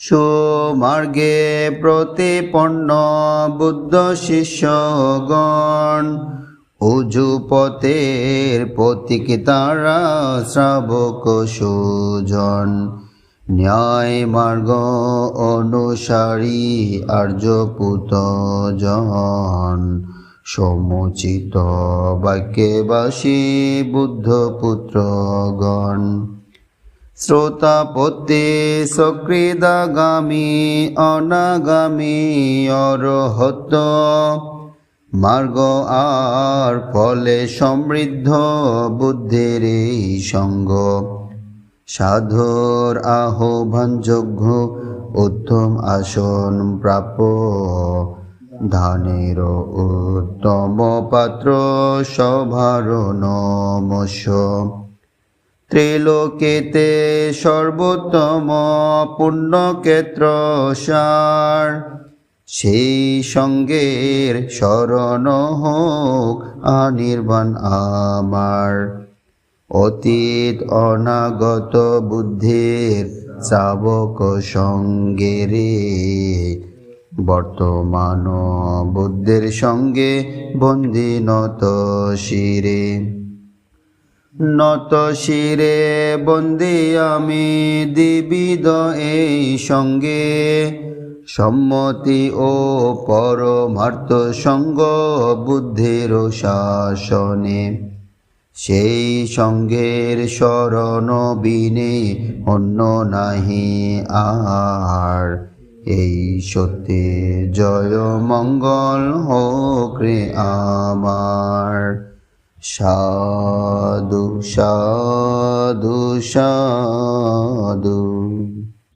সুমার্গে প্রতিপন্ন বুদ্ধ শিষ্যগণ উজু পথের প্রতীক তারা শ্রাবক সুজন। ন্যায় মার্গ অনুসারী আর্য পুতজন সমুচিত বাক্যবাসী বুদ্ধ পুত্রগণ। শ্রোতাপত্যে সকৃদাগামী অনাগামী, অরহত। মার্গ আর ফলে সমৃদ্ধ বুদ্ধের এই সঙ্গ। সাধুর আহ্বানযোগ্য উত্তম আসন প্রাপ্য। ধানের উত্তম পাত্র, সভার নমস্য। ত্রিলোকেতে সর্বোত্তম পুণ্যক্ষেত্র সার সেই সঙ্গের শরণ হোক আনির্বাণ আমার। অতীত অনাগত বুদ্ধির শ্রাবক সঙ্গে রে। বর্তমান বুদ্ধের সঙ্গে বন্দি নত শিরে। নত শিরে বন্দি আমি দিবিদ এই সঙ্গে। সম্মতি ও পরমার্থ সঙ্গ বুদ্ধের শাসনে। সেই সঙ্গের শরণ বিনে অন্য নাহি আর। এই সত্যে জয় মঙ্গল হোক রে আমার। साधु साधु साधु।